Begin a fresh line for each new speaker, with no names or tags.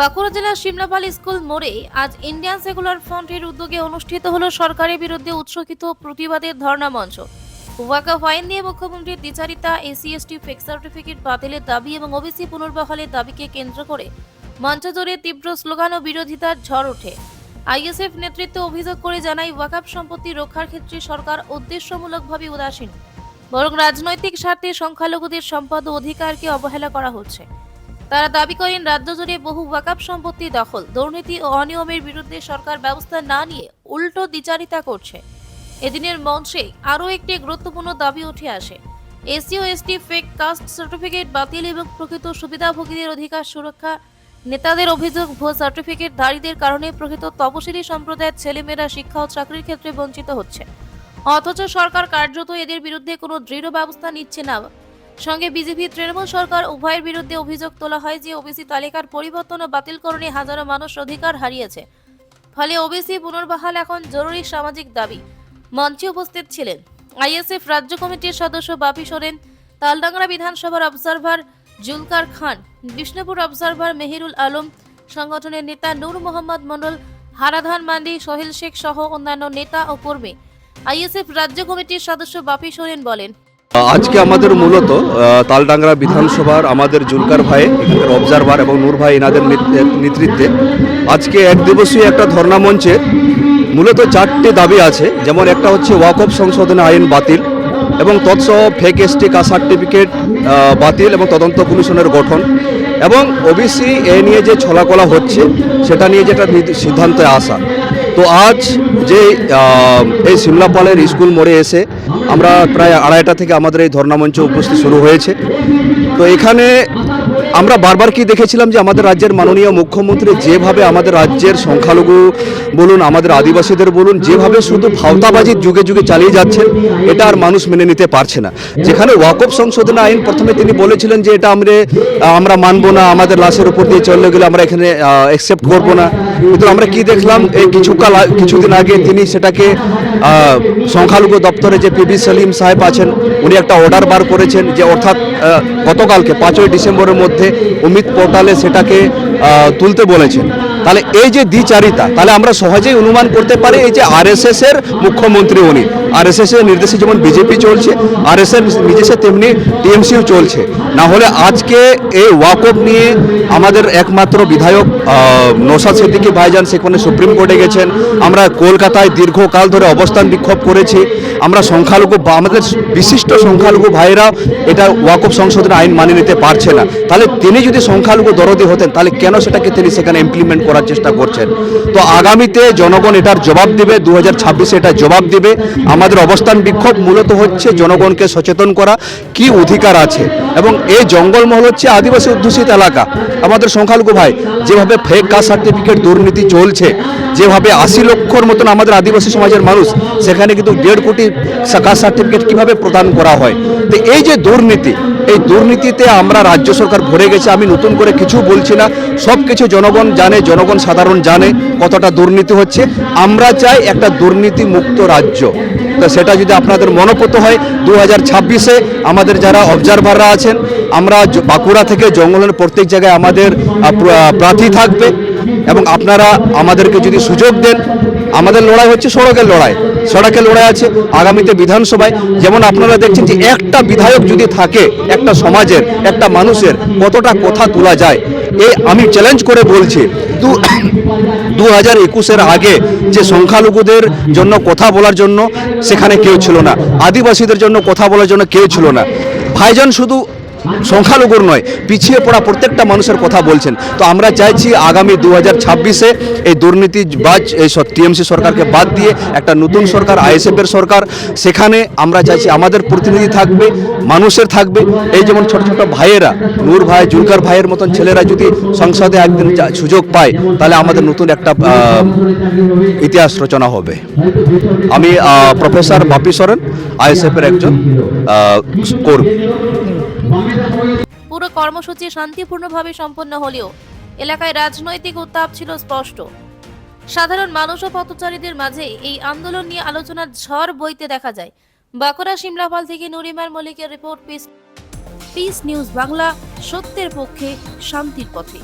বাঁকুড়া জেলার সিমলাপাল স্কুল মোড়ে আজ ইন্ডিয়ান সেকুলার ফ্রন্টের উদ্যোগে অনুষ্ঠিত হলো সরকারের বিরুদ্ধে উৎসকৃত প্রতিবাদের ধর্ণা মঞ্চ। ওয়াকা ফাইন নিয়ে মুখ্যমন্ত্রীর দ্বিচারিতা এসি এসটি, ফেক সার্টিফিকেট বাতিলের দাবি এবং ওবিসি পুনর্বহালের দাবিকে কেন্দ্র করে মঞ্চ জোরে তীব্র স্লোগান ও বিরোধিতার ঝড় ওঠে। আইএসএফ নেতৃত্ব অভিযোগ করে জানায়, ওয়াকাপ সম্পত্তি রক্ষার ক্ষেত্রে সরকার উদ্দেশ্যমূলকভাবে উদাসীন। বরং রাজনৈতিক স্বার্থে সংখ্যালঘুদের সম্পদ অধিকারকে অবহেলা করা হচ্ছে। তারা দাবি করেন, রাজ্য জুড়ে বহু ওয়াকাপ সম্পত্তি দখল, দুর্নীতি ও অনিয়মের বিরুদ্ধে সরকার ব্যবস্থা না নিয়ে উল্টো দ্বিচারিতা করছে। এদিনের মঞ্চে আরও একটি গুরুত্বপূর্ণ দাবি উঠে আসে। এসসি ও এসটি ফেক কাস্ট সার্টিফিকেট বাতিল এবং প্রকৃত সুবিধাভোগীদের অধিকার সুরক্ষা, নেতাদের অভিযোগ, ভুয়া সার্টিফিকেট ধারীদের কারণে প্রকৃত তপশিলি সম্প্রদায়ের ছেলেমেয়েরা শিক্ষা ও চাকরির ক্ষেত্রে বঞ্চিত হচ্ছে। অথচ সরকার কার্যত এদের বিরুদ্ধে কোনো দৃঢ় ব্যবস্থা নিচ্ছে না। সঙ্গে বিজেপি, তৃণমূল সরকার উভয়ের বিরুদ্ধে অভিযোগ তোলা হয় যে ওবিসি তালিকার পরিবর্তন ও বাতিলকরণে হাজারো মানুষ অধিকার হারিয়েছে। ফলে ওবিসি পুনর্বহাল এখন জরুরি সামাজিক দাবি। মঞ্চে উপস্থিত ছিলেন আইএসএফ রাজ্য কমিটির সদস্য বাপি সোরেন তালডাংরা বিধানসভার অবজারভার জুলকার খান, বিষ্ণুপুর অবজারভার মেহিরুল আলম, সংগঠনের নেতা নূর মোহাম্মদ মন্ডল হারাধান মান্ডি, সোহেল শেখ সহ অন্যান্য নেতা ও কর্মী। আইএসএফ রাজ্য কমিটির সদস্য বাপি সোরেন বলেন
আজকে আমাদের মূলত তালডাংরা বিধানসভার আমাদের জুলকার ভাই, এখানকার অবজারভার এবং নূর ভাই এনাদের নেতৃত্বে আজকে এক দিবসীয় একটা ধর্ণা মঞ্চে মূলত চারটে দাবি আছে। যেমন একটা হচ্ছে ওয়াকফ সংশোধনী আইন বাতিল এবং তৎসহ ফেক এসটি কাস্ট সার্টিফিকেট বাতিল এবং তদন্ত কমিশনের গঠন এবং ওবিসি এ নিয়ে যে ছলাকলা হচ্ছে, সেটা নিয়ে যেটা সিদ্ধান্তে আসা। তো আজ যে এই সিমলাপালের স্কুল মোড়ে এসে আমরা প্রায় আড়াইটা থেকে আমাদের এই ধর্ণামঞ্চ উপস্থিত শুরু হয়েছে। তো এখানে আমরা বারবার কি দেখেছিলাম যে আমাদের রাজ্যের মাননীয় মুখ্যমন্ত্রী যেভাবে আমাদের রাজ্যের সংখ্যালঘু বলুন, আমাদের আদিবাসীদের বলুন, যেভাবে শুধু ভাওতাবাজির যুগে যুগে চালিয়ে যাচ্ছেন, এটা আর মানুষ মেনে নিতে পারছে না। যেখানে ওয়াকফ সংশোধন আইন প্রথমে তিনি বলেছিলেন যে এটা আমরা আমরা মানবো না, আমাদের লাশের উপর দিয়ে চললে গেলে আমরা এখানে অ্যাকসেপ্ট করব না। কিন্তু আমরা কি দেখলাম, এই কিছুকাল কিছুদিন আগে তিনি সেটাকে সংখ্যালঘু দপ্তরে যে পিবি সলিম সাহেব আছেন, উনি একটা অর্ডার বার করেছেন যে অর্থাৎ গতকালকে পাঁচই ডিসেম্বরের মধ্যে অমিত পোর্টালে সেটাকে তুলতে বলেছেন। তাহলে এই যে দ্বিচারিতা, তাহলে আমরা সহজেই অনুমান করতে পারি এই যে আরএসএস এর মুখ্যমন্ত্রী উনি। আরএসএস এর নির্দেশে যেমন বিজেপি চলছে আর আরএসএস নির্দেশে তেমনি টিএমসিও চলছে। না হলে আজকে এই ওয়াকফ নিয়ে আমাদের একমাত্র বিধায়ক নৌসাদ সিদ্দিকী ভাইজান সেখানে সুপ্রিম কোর্টে গেছেন। আমরা কলকাতায় দীর্ঘকাল ধরে অবস্থান বিক্ষোভ করেছি। আমরা সংখ্যালঘু বা আমাদের বিশিষ্ট সংখ্যালঘু ভাইরা এটা ওয়াকফ সংশোধন আইন মানিয়ে নিতে পারছে না। তাহলে তিনি যদি সংখ্যালঘু দরদি হতেন, তাহলে কেন সেটাকে তিনি সেখানে ইমপ্লিমেন্ট করার চেষ্টা করছেন। তো আগামীতে জনগণ এটার জবাব দিবে দু হাজার এটা জবাব দিবে। আমাদের অবস্থান বিক্ষোভ মূলত হচ্ছে জনগণকে সচেতন করা, কি অধিকার আছে। এবং এই জঙ্গলমহল হচ্ছে আদিবাসী অধ্যুষিত এলাকা। আমাদের সংখ্যালঘু ভাই, যেভাবে ফেক কাস্ট সার্টিফিকেট দুর্নীতি চলছে, যেভাবে আশি লক্ষর মতন আমাদের আদিবাসী সমাজের মানুষ, সেখানে কিন্তু দেড় কোটি কাস্ট সার্টিফিকেট কীভাবে প্রদান করা হয়। তো এই যে দুর্নীতি, এই দুর্নীতিতে আমরা রাজ্য সরকার ভরে গেছে, আমি নতুন করে কিছু বলছি না। সব কিছু জনগণ জানে জনগণ সাধারণ জানে কতটা দুর্নীতি হচ্ছে। আমরা চাই একটা দুর্নীতি মুক্ত রাজ্য। তো সেটা যদি আপনাদের মনোপত হয় দু হাজার ছাব্বিশে আমাদের যারা অবজারভাররা আছেন, আমরা বাঁকুড়া থেকে জঙ্গলের প্রত্যেক জায়গায় আমাদের প্রার্থী থাকবে এবং আপনারা আমাদেরকে যদি সুযোগ দেন আমাদের লড়াই হচ্ছে সড়কের লড়াই। সড়কের লড়াই আছে আগামীতে বিধানসভায়। যেমন আপনারা দেখছেন যে একটা বিধায়ক যদি থাকে, একটা সমাজের, একটা মানুষের, কতটা কথা তোলা যায়? এই আমি চ্যালেঞ্জ করে বলছি, দু দু হাজার একুশের আগে যে সংখ্যালঘুদের জন্য কথা বলার জন্য সেখানে কেউ ছিল না। আদিবাসীদের জন্য কথা বলার জন্য কেউ ছিল না। ভাইজান, শুধু সংখ্যালঘুর নয়, পিছিয়ে পড়া প্রত্যেকটা মানুষের কথা বলছেন। তো আমরা চাইছি আগামী দু হাজার ছাব্বিশে এই দুর্নীতি বাজ এই টিএমসি সরকারকে বাদ দিয়ে একটা নতুন সরকার, আইএসএফের সরকার। সেখানে আমরা চাইছি আমাদের প্রতিনিধি থাকবে, মানুষের থাকবে। এই যেমন ছোট ছোট ভাইয়েরা, নূর ভাই, জুলকার ভাইয়ের মতন ছেলেরা যদি সংসদে একদিন সুযোগ পায়, তাহলে আমাদের নতুন একটা ইতিহাস রচনা হবে। আমি প্রফেসর বাপি সরেন, আইএসএফের একজন কর্মী।
কর্মসূচি শান্তিপূর্ণভাবে সম্পন্ন হলেও এলাকায় রাজনৈতিক উত্তাপ ছিল স্পষ্ট। সাধারণ মানুষ ও পথচারীদের মাঝে এই আন্দোলন নিয়ে আলোচনার ঝড় বইতে দেখা যায়। বাঁকুড়া সিমলাপাল থেকে নুরিমার মল্লিকের report, peace peace news Bangla, সত্যের পক্ষে, শান্তির পথে।